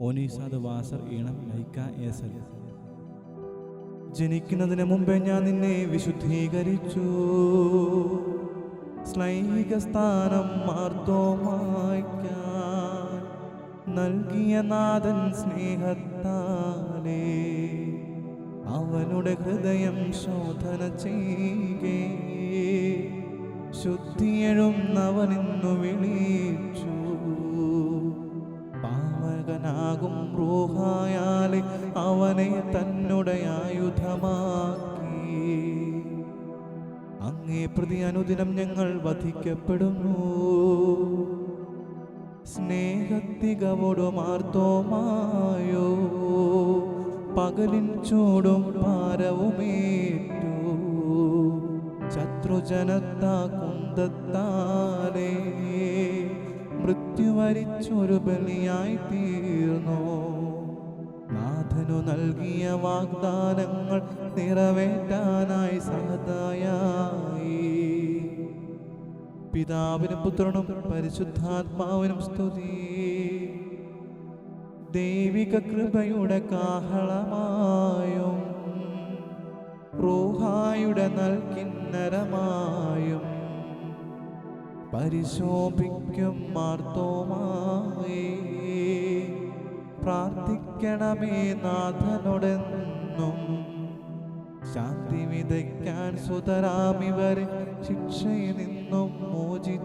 ഓനീസാദ് വാസർ ഈണം ലൈക്ക ഏസൽ. ജനിക്കുന്നതിന് മുമ്പേ ഞാൻ നിന്നെ വിശുദ്ധീകരിച്ചു. സ്ലൈഹിക സ്ഥാനം മാർത്തോമായ്ക്കാൻ നൽകിയ നാഥൻ സ്നേഹത്താലേ. അവനുടെ ഹൃദയം ശോധന ചെയ്യുകേ ശുദ്ധിയെഴുന്നവനിന്നു വിളിച്ചു പാവകനാകും റൂഹായാലെ അവനെ തന്നുടെ ആയുധമാക്കി. അങ്ങേ പ്രതി അനുദിനം ഞങ്ങൾ വധിക്കപ്പെടുന്നു. സ്നേഹത്തികവോടുമാർത്തോമായോ പകലിൻ ചൂടും ഭാരവുമേറ്റു. ശത്രുജനത്താ കുന്തത്താലേ മൃത്യുവരിച്ചൊരു ബലിയായി തീർന്നു. നാഥനു നൽകിയ വാഗ്ദാനങ്ങൾ നിറവേറ്റാനായി സഹതായി പിതാവിനും പുത്രനും പരിശുദ്ധാത്മാവിനും സ്തുതി. ദൈവിക കൃപയുടെ കാഹളമായും റൂഹായുടെ നൽകിന്നരമായും പരിശോഭിക്കും മാർത്തോമായി പ്രാർത്ഥിക്കണമേ നാഥനോടെന്നും. ശാന്തി വിതയ്ക്കാൻ സുതരാമിവരെ ശിക്ഷയിൽ നിന്നും മോചിച്ചിടാം